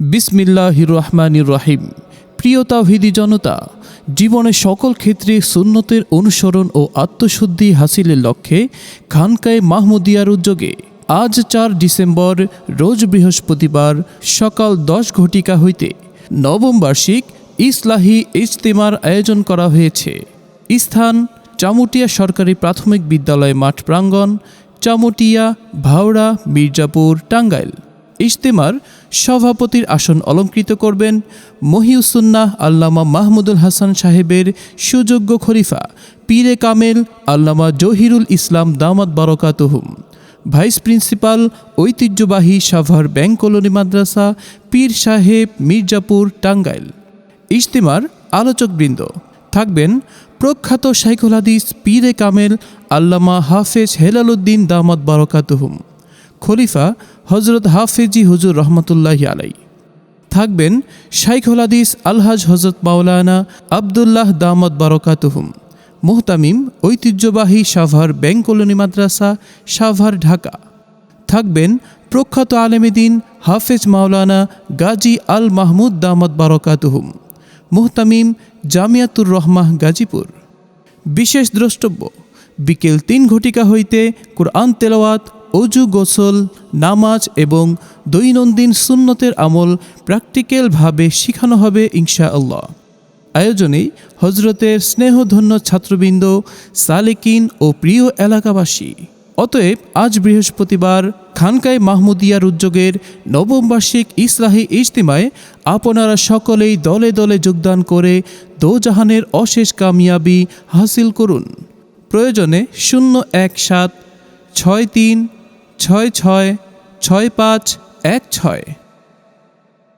বিসমিল্লাহির রহমানির রহিম। প্রিয় তাওহিদি জনতা জীবনের সকল ক্ষেত্রে সুন্নতের অনুসরণ ও আত্মশুদ্ধি হাসিলের লক্ষ্যে খানকায় মাহমুদিয়ার উদ্যোগে আজ চার ডিসেম্বর, রোজ বৃহস্পতিবার সকাল দশ ঘটিকা হইতে নবম বার্ষিক ইসলাহি ইজতেমার আয়োজন করা হয়েছে। স্থান চামুটিয়া সরকারি প্রাথমিক বিদ্যালয় মাঠ প্রাঙ্গণ, চামুটিয়া, ভাওড়া, মির্জাপুর, টাঙ্গাইল। ইজতেমার সভাপতির আসন অলঙ্কৃত করবেন মহিউসুন্নাহ আল্লামা মাহমুদুল হাসান সাহেবের সুযোগ্য খলিফা, পীরে কামেল আল্লামা জহিরুল ইসলাম দামাত বারকাতুহুম, ভাইস প্রিন্সিপাল ঐতিহ্যবাহী সাভার ব্যাংক কলোনি মাদ্রাসা, পীর সাহেব মির্জাপুর টাঙ্গাইল। ইজতেমার আলোচকবৃন্দ, থাকবেন প্রখ্যাত শাইখুল হাদিস পীরে কামেল আল্লামা হাফেজ হেলালুদ্দিন দামাত বারকাতুহুম। খলিফা হজরত হাফেজি হুজুর রহমতুল্লাহি আলাই থাকবেন শাইখুল হাদিস আলহাজ হজরত মাওলানা আবদুল্লাহ দামদ বারকাতুহুম। মুহতামিম ঐতিহ্যবাহী সাভার ব্যাংক কলোনি মাদ্রাসা, সাভার ঢাকা। থাকবেন প্রখ্যাত আলেমেদিন হাফেজ মাওলানা গাজী আল মাহমুদ দামদ বারকাতুহুম। মুহতামিম জামিয়াতুর রহমাহ গাজীপুর। বিশেষ দ্রষ্টব্য, বিকেল তিন ঘটিকা হইতে কোরআন তেলাওয়াত অজু গোসল, নামাজ এবং দৈনন্দিন সুন্নতের আমল প্র্যাকটিক্যালভাবে শেখানো হবে ইনশা আল্লাহ আয়োজনে হজরতের স্নেহধন্য ছাত্রবৃন্দ, সালেকিন ও প্রিয় এলাকাবাসী। অতএব আজ বৃহস্পতিবার খানকায় মাহমুদিয়ার উদ্যোগের নবম বার্ষিক ইসলাহী ইজতিমায় আপনারা সকলেই দলে দলে যোগদান করে দোজাহানের অশেষ কামিয়াবি হাসিল করুন। প্রয়োজনে শূন্য এক সাত ছয় তিন ছয় ছয় ছয় পাঁচ এক ছয়।